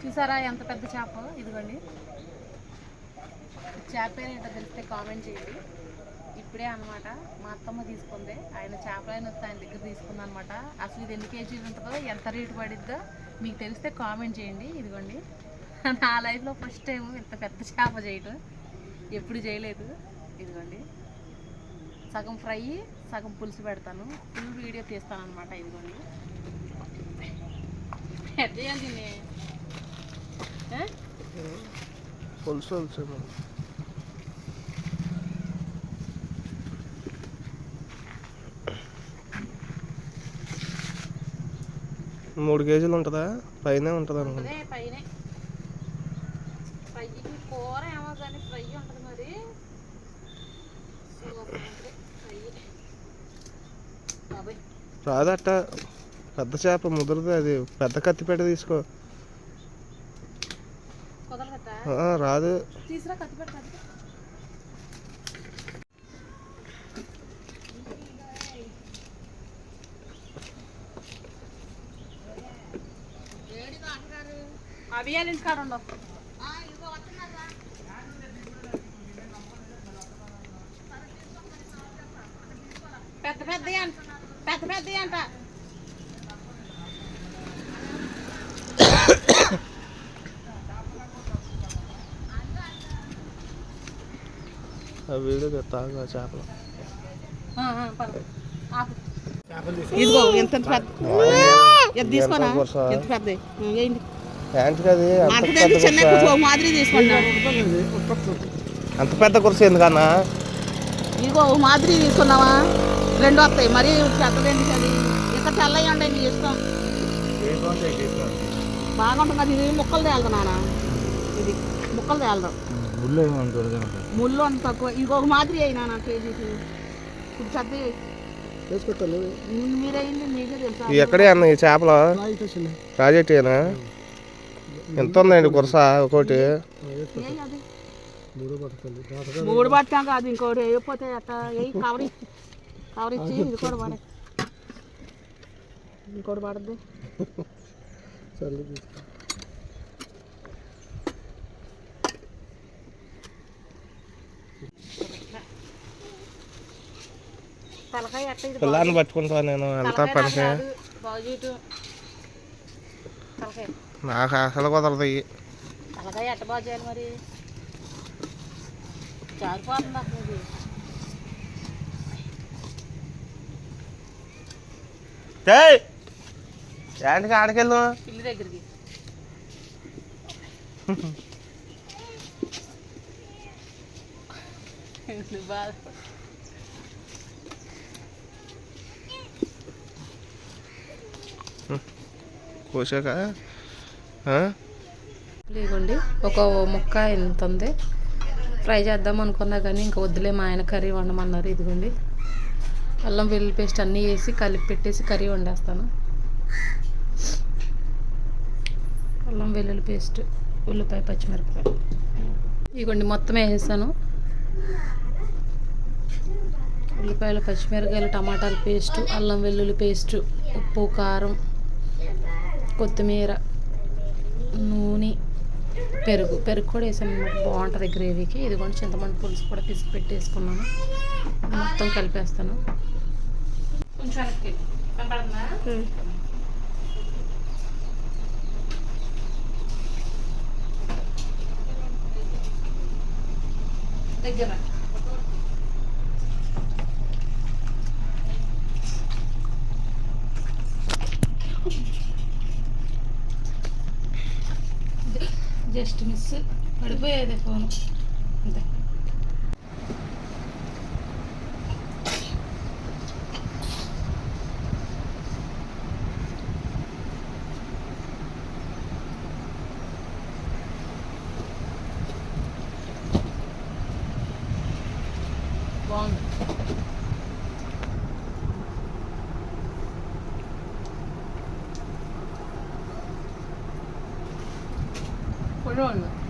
చూసారా ఎంత పెద్ద చేప? ఇదిగోండి. చేప ఏంటో తెలిస్తే కామెంట్ చేయండి. ఇప్పుడే అనమాట మా అత్తమ్మ తీసుకుంది. ఆయన చేపలైన వస్తే ఆయన దగ్గర తీసుకుంది అనమాట అసలు ఇది ఎన్ని కేజీలు ఉంటుందో ఎంత రేటు పడిద్దో మీకు తెలిస్తే కామెంట్ చేయండి. ఇదిగోండి. నా లైఫ్లో ఫస్ట్ టైం ఇంత పెద్ద చేప చేయటం. ఎప్పుడు చేయలేదు. ఇదిగోండి. సగం ఫ్రై సగం పులుసు పెడతాను. ఫుల్ వీడియో తీస్తాను అనమాట ఇదిగోండి. ఎట్లా చేయాలి దీన్ని ఆ? పులుసు పులుసు. మూడు కేజీలు ఉంటుందా? పైనే ఉంటుంది అనుకుంటా. రాదట పెద్ద చేప ముదురుది అది. పెద్ద కత్తిపేట తీసుకో. రాదు. తీసురా కత్తి పెడతా అవి కాడ ఉండవు. పెద్ద పెద్ద అంట పెద్ద పెద్ద అంట. ఆ వీడియో చేపలు. ఇదిగో ఎంత పెద్ద ఎంత తీసుకోనా? పెద్ద ఏంటి? అంత అంత పెద్ద కుర్చీ? ఎందుకన్నా? ఇదిగో ఓ మాదిరి తీసుకున్నావా? రెండు వస్తాయి. మరి పెద్దదేంటి అది ఉండే నీ ఇష్టం? బాగుంటుంది అది ఇది ముక్కలు తేలదు నాన్న ఇది. ముక్కలు తేలదు ముళ్ళు ముళ్ళు అంత తక్కువ. ఇంకొక మాదిరి అయినా నా కేజీకి ఇప్పుడు పెద్ద మీరైంది మీకే తెలుసా. ఇవి ఎక్కడే అన్న ఈ చేపలు? రాజెట్టేనా ఎంత ఉందండి కురస ఒకటి? మూడు పట్టాం కాదు ఇంకోటి వేయకపోతే అట్ట వేయి కవర్ ఇచ్చి కవర్ ఇచ్చి ఇది కూడా పడే. ఇంకోటి పడద్ది తలకాయ అట్ట ఇది పిల్లాన్ని పట్టుకుంటా నేను వెళ్తా తలకాయ నాకు పనికి అసలు కుదరదు తలకాయ ఎట్ట బాగు చేయాలి మరి? జారిపోతుంది అసలు ఇది. ఏంటికి ఆడికెళ్ళు దగ్గరికి. బాధ. కోసాక ఆ? ఒక ముక్క ఎంత ఉంది? ఫ్రై చేద్దాం అనుకున్నా కానీ ఇంకా వద్దులే మా ఆయన కర్రీ వండమన్నారు ఇదిగోండి. అల్లం వెల్లుల్లి పేస్ట్ అన్నీ వేసి కలిపి పెట్టేసి కర్రీ వండేస్తాను. అల్లం వెల్లుల్లి పేస్ట్ ఉల్లిపాయ పచ్చిమిరపకాయ ఇదిగోండి మొత్తం వేసేసాను. ఉల్లిపాయలు పచ్చిమిరపకాయలు టమాటాల పేస్ట్ అల్లం వెల్లుల్లి పేస్ట్ ఉప్పు కారం కొత్తిమీర నూనె పెరుగు. పెరుగు కూడా వేసాను బాగుంటుంది గ్రేవీకి. ఇది కూడా చింతపండు పులుసు కూడా పిసికి పెట్టేసుకున్నాను. మొత్తం కలిపేస్తాను. కొంచెం దగ్గర. జస్ట్ మిస్ పడిపోయేది ఫోన్ అంతే బాగుంది పొడి ఉంది